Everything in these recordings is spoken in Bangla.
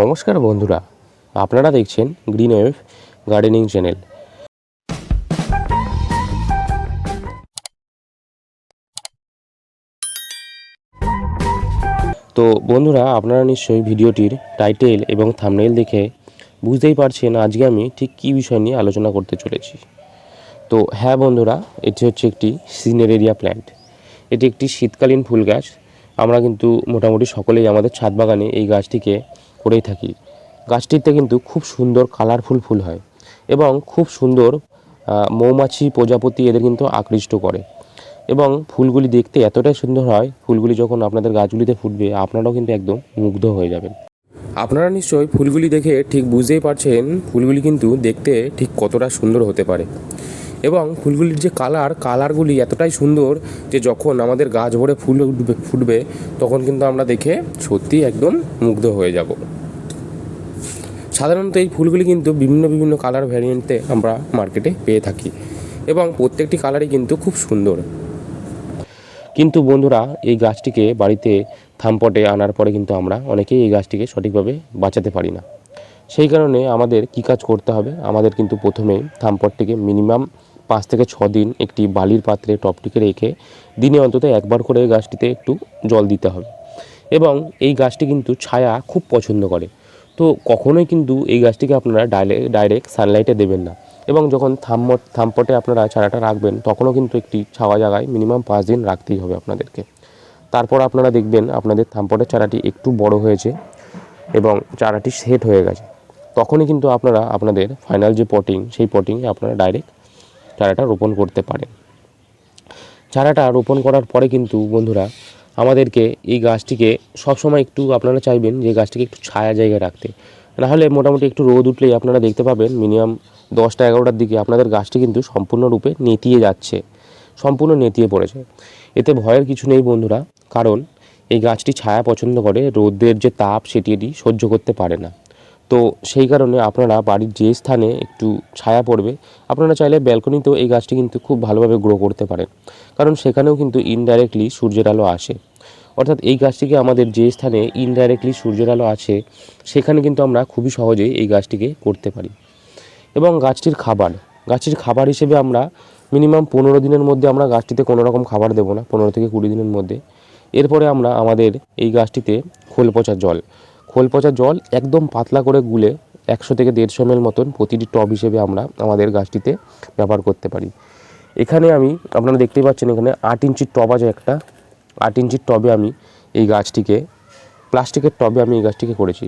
নমস্কার বন্ধুরা, আপনারা দেখছেন গ্রিন ওয়েভ গার্ডেনিং চ্যানেল তো বন্ধুরা, আপনারা নিশ্চয়ই ভিডিওটির টাইটেল এবং থামনেল দেখে বুঝতেই পারছেন আজকে আমি ঠিক কী বিষয় নিয়ে আলোচনা করতে চলেছি। তো হ্যাঁ বন্ধুরা, এটি হচ্ছে একটি সিনেরেরিয়া প্ল্যান্ট এটি একটি শীতকালীন ফুল গাছ আমরা কিন্তু মোটামুটি সকলেই আমাদের ছাদ বাগানে এই গাছটিকে করেই থাকি। গাছটিতে কিন্তু খুব সুন্দর কালারফুল ফুল হয় এবং খুব সুন্দর মৌমাছি প্রজাপতি এদের কিন্তু আকৃষ্ট করে। এবং ফুলগুলি দেখতে এতটাই সুন্দর হয়, ফুলগুলি যখন আপনাদের গাছগুলিতে ফুটবে, আপনারাও কিন্তু একদম মুগ্ধ হয়ে যাবেন। আপনারা নিশ্চয়ই ফুলগুলি দেখে ঠিক বুঝতেই পারছেন, ফুলগুলি কিন্তু দেখতে ঠিক কতটা সুন্দর হতে পারে। এবং ফুলগুলির যে কালার, কালারগুলি এতটাই সুন্দর যে যখন আমাদের গাছ ভরে ফুল উঠবে, ফুটবে, তখন কিন্তু আমরা দেখে সত্যি একদম মুগ্ধ হয়ে যাব। সাধারণত এই ফুলগুলি কিন্তু বিভিন্ন বিভিন্ন কালার ভ্যারিয়েন্টে আমরা মার্কেটে পেয়ে থাকি এবং প্রত্যেকটি কালারই কিন্তু খুব সুন্দর। কিন্তু বন্ধুরা, এই গাছটিকে বাড়িতে থামপটে আনার পরে কিন্তু আমরা অনেকেই এই গাছটিকে সঠিকভাবে বাঁচাতে পারি না। সেই কারণে আমাদের কী কাজ করতে হবে? আমাদের কিন্তু প্রথমে থামপটটিকে মিনিমাম পাঁচ থেকে ছ দিন একটি বালির পাত্রে টপটিকে রেখে দিনে অন্তত একবার করে গাছটিতে একটু জল দিতে হবে। এবং এই গাছটি কিন্তু ছায়া খুব পছন্দ করে। তো কখনোই কিন্তু এই গাছটিকে আপনারা ডাইরেক্ট সানলাইটে দেবেন না। এবং যখন থাম্মট, থামপটে আপনারা চারাটা রাখবেন, তখনও কিন্তু একটি ছাওয়া জায়গায় মিনিমাম পাঁচ দিন রাখতেই হবে আপনাদেরকে। তারপর আপনারা দেখবেন আপনাদের থামপটের চারাটি একটু বড় হয়েছে এবং চারাটি সেট হয়ে গেছে। তখনই কিন্তু আপনারা, আপনাদের ফাইনাল যে পটিং সেই পটিংয়ে আপনারা ডাইরেক্ট চারাটা রোপণ করতে পারেন চারাটা রোপণ করার পরে কিন্তু বন্ধুরা, আমাদেরকে এই গাছটিকে সবসময় একটু আপনারা চাইবেন যে গাছটিকে একটু ছায়া জায়গায় রাখতে। নাহলে মোটামুটি একটু রোদ উঠলেই আপনারা দেখতে পাবেন মিনিমাম দশটা এগারোটার দিকে আপনাদের গাছটি কিন্তু সম্পূর্ণরূপে নেতিয়ে যাচ্ছে, সম্পূর্ণ নেতিয়ে পড়েছে। এতে ভয়ের কিছু নেই বন্ধুরা, কারণ এই গাছটি ছায়া পছন্দ করে, রোদের যে তাপ সেটি এটি সহ্য করতে পারে না। তো সেই কারণে আপনারা বাড়ির যে স্থানে একটু ছায়া পড়বে, আপনারা চাইলে ব্যালকনিতেও এই গাছটি কিন্তু খুব ভালোভাবে গ্রো করতে পারেন। কারণ সেখানেও কিন্তু ইনডাইরেক্টলি সূর্যের আলো আসে। অর্থাৎ এই গাছটিকে আমাদের যে স্থানে ইনডাইরেক্টলি সূর্যের আলো আছে, সেখানে কিন্তু আমরা খুবই সহজেই এই গাছটিকে করতে পারি। এবং গাছটির খাবার গাছটির খাবার হিসেবে আমরা মিনিমাম পনেরো দিনের মধ্যে আমরা গাছটিতে কোনো রকম খাবার দেবো না, পনেরো থেকে কুড়ি দিনের মধ্যে। এরপরে আমরা আমাদের এই গাছটিতে খোল পচা জল খোল পচা জল একদম পাতলা করে গুলে একশো থেকে দেড়শো এমএল মতন প্রতিটি টব হিসেবে আমরা আমাদের গাছটিতে ব্যবহার করতে পারি। এখানে আমি, আপনারা দেখতেই পাচ্ছেন এখানে আট ইঞ্চির টব আছে একটা। আট ইঞ্চির টবে আমি এই গাছটিকে, প্লাস্টিকের টবে আমি এই গাছটিকে করেছি।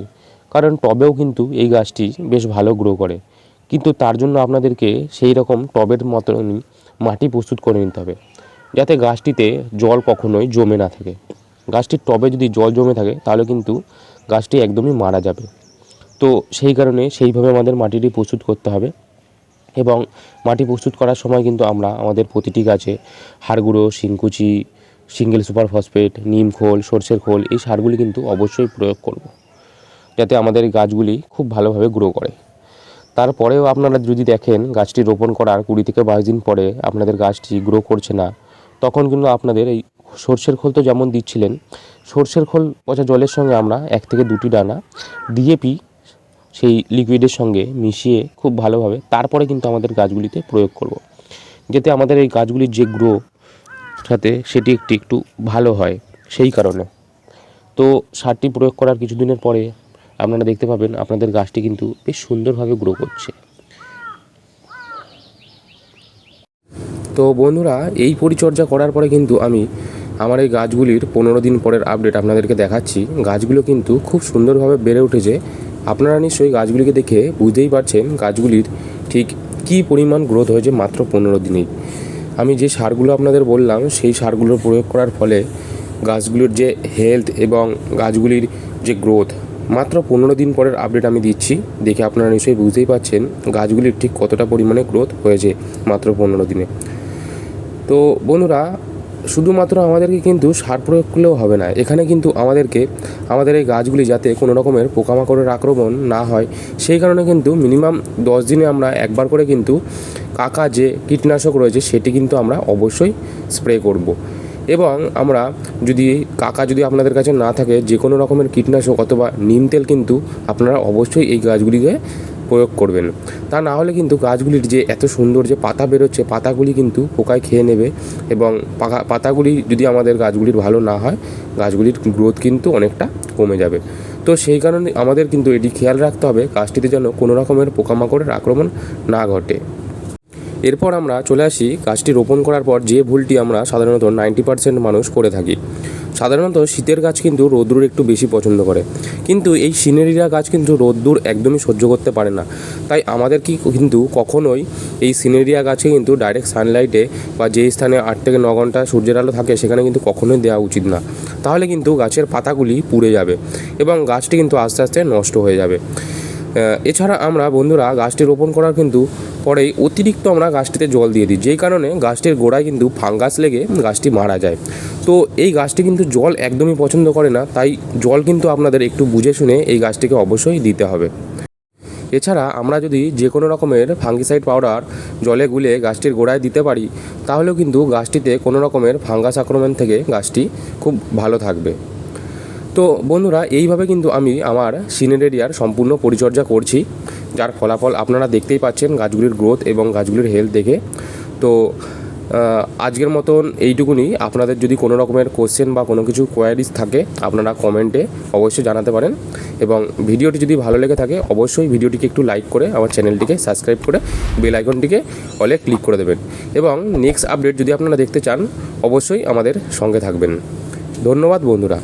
কারণ টবেও কিন্তু এই গাছটি বেশ ভালো গ্রো করে। কিন্তু তার জন্য আপনাদেরকে সেই রকম টবের মতনই মাটি প্রস্তুত করে নিতে হবে। যাতে গাছটিতে জল কখনোই জমে না থাকে। গাছটির টবে যদি জল জমে থাকে, তাহলে কিন্তু গাছটি একদমই মারা যাবে। তো সেই কারণে সেইভাবে আমাদের মাটিটি প্রস্তুত করতে হবে এবং মাটি প্রস্তুত করার সময় কিন্তু আমরা আমাদের প্রতিটি গাছে হাড়গুঁড়ো, শিংকুচি, সিঙ্গেল সুপার ফসফেট নিম খোল, সর্ষের খোল এই সারগুলি কিন্তু অবশ্যই প্রয়োগ করব যাতে আমাদের গাছগুলি খুব ভালোভাবে গ্রো করে। তারপরেও আপনারা যদি দেখেন গাছটি রোপণ করার কুড়ি থেকে বাইশ দিন পরে আপনাদের গাছটি গ্রো করছে না, তখন কিন্তু আপনাদের এই সর্ষের খোল তো যেমন দিচ্ছিলেন, সর্ষের খোল পচা জলের সঙ্গে আমরা এক থেকে দুটি ডানা ডিএপি সেই লিকুইডের সঙ্গে মিশিয়ে খুব ভালোভাবে, তারপরে কিন্তু আমাদের গাছগুলিতে প্রয়োগ করব। যাতে আমাদের এই গাছগুলির যে গ্রো সাথে সেটি একটি একটু ভালো হয়, সেই কারণে তো সারটি প্রয়োগ করার কিছুদিনের পরে আপনারা দেখতে পাবেন, আপনাদের গাছটি কিন্তু বেশ সুন্দরভাবে গ্রো করছে তো বন্ধুরা, এই পরিচর্যা করার পরে কিন্তু আমি আমার এই গাছগুলির পনেরো দিন পরের আপডেট আপনাদেরকে দেখাচ্ছি। গাছগুলো কিন্তু খুব সুন্দরভাবে বেড়ে উঠেছে। আপনারা নিশ্চয়ই গাছগুলিকে দেখে বুঝতেই পারছেন গাছগুলির ঠিক কী পরিমাণ গ্রোথ হয়েছে মাত্র পনেরো দিনেই আমি যে সারগুলো আপনাদের বললাম, সেই সারগুলো প্রয়োগ করার ফলে গাছগুলির যে হেলথ এবং গাছগুলির যে গ্রোথ মাত্র পনেরো দিন পরের আপডেট আমি দিচ্ছি। দেখে আপনারা নিশ্চয়ই বুঝতেই পারছেন গাছগুলির ঠিক কতটা পরিমাণে গ্রোথ হয়েছে মাত্র পনেরো দিনে। তো বন্ধুরা শুধুমাত্র আমাদেরকে কিন্তু সার প্রয়োগ করলেও হবে না। এখানে কিন্তু আমাদেরকে, আমাদের এই গাছগুলি যাতে কোনো রকমের পোকামাকড়ের আক্রমণ না হয়, সেই কারণে কিন্তু মিনিমাম দশ দিনে আমরা একবার করে কিন্তু কাকা যে কীটনাশক রয়েছে সেটি কিন্তু আমরা অবশ্যই স্প্রে করব। এবং আমরা যদি, কাকা যদি আপনাদের কাছে না থাকে, যে কোনো রকমের কীটনাশক অথবা নিম তেল কিন্তু আপনারা অবশ্যই এই গাছগুলিকে প্রয়োগ করবেন। তা না হলে কিন্তু গাছগুলির যে এত সুন্দর যে পাতা বেরোচ্ছে, পাতাগুলি কিন্তু পোকায় খেয়ে নেবে এবং পাকা, পাতাগুলি যদি আমাদের গাছগুলির ভালো না হয়, গাছগুলির গ্রোথ কিন্তু অনেকটা কমে যাবে। তো সেই কারণে আমাদের কিন্তু এটি খেয়াল রাখতে হবে, গাছটিতে যেন কোনো রকমের পোকামাকড়ের আক্রমণ না ঘটে। এরপর আমরা চলে আসি গাছটি রোপণ করার পর যে ভুলটি আমরা সাধারণত নাইনটি পার্সেন্ট মানুষ করে থাকি। সাধারণত শীতের গাছ কিন্তু রোদ্দুর একটু বেশি পছন্দ করে। কিন্তু এই সিনেরিয়া গাছ কিন্তু রোদ্দুর একদমই সহ্য করতে পারে না। তাই আমাদের কি কিন্তু কখনোই এই সিনেরিয়া গাছে কিন্তু ডাইরেক্ট সানলাইটে বা যেই স্থানে আট থেকে ন ঘণ্টা সূর্যের আলো থাকে সেখানে কিন্তু কখনোই দেওয়া উচিত না। তাহলে কিন্তু গাছের পাতাগুলি পুড়ে যাবে এবং গাছটি কিন্তু আস্তে আস্তে নষ্ট হয়ে যাবে। এছাড়া আমরা বন্ধুরা গাছটি রোপণ করার কিন্তু পরেই অতিরিক্ত আমরা গাছটিতে জল দিয়ে দিই। যেই কারণে গাছটির গোড়ায় কিন্তু ফাঙ্গাস লেগে গাছটি মারা যায়। তো এই গাছটি কিন্তু জল একদমই পছন্দ করে না, তাই জল কিন্তু আপনাদের একটু বুঝে শুনে এই গাছটিকে অবশ্যই দিতে হবে। এছাড়া আমরা যদি যে কোনো রকমের ফাঙ্গিসাইড পাউডার জলে গুলে গাছটির গোড়ায় দিতে পারি, তাহলেও কিন্তু গাছটিতে কোনো রকমের ফাঙ্গাস আক্রমণ থেকে গাছটি খুব ভালো থাকবে। তো বন্ধুরা, এইভাবে কিন্তু আমি আমার সিনেরেরিয়ার সম্পূর্ণ পরিচর্যা করছি, যার ফলাফল আপনারা দেখতেই পাচ্ছেন গাছগুলির গ্রোথ এবং গাছগুলির হেলথ দেখে। তো আজকের মতন এইটুকুনি। আপনাদের যদি কোনো রকমের কোশ্চেন বা কোনো কিছু কোয়ারিজ থাকে, আপনারা কমেন্টে অবশ্যই জানাতে পারেন। এবং ভিডিওটি যদি ভালো লেগে থাকে, অবশ্যই ভিডিওটিকে একটু লাইক করে আমার চ্যানেলটিকে সাবস্ক্রাইব করে বেল আইকনটিকে অলে ক্লিক করে দেবেন। এবং নেক্সট আপডেট যদি আপনারা দেখতে চান, অবশ্যই আমাদের সঙ্গে থাকবেন। ধন্যবাদ বন্ধুরা।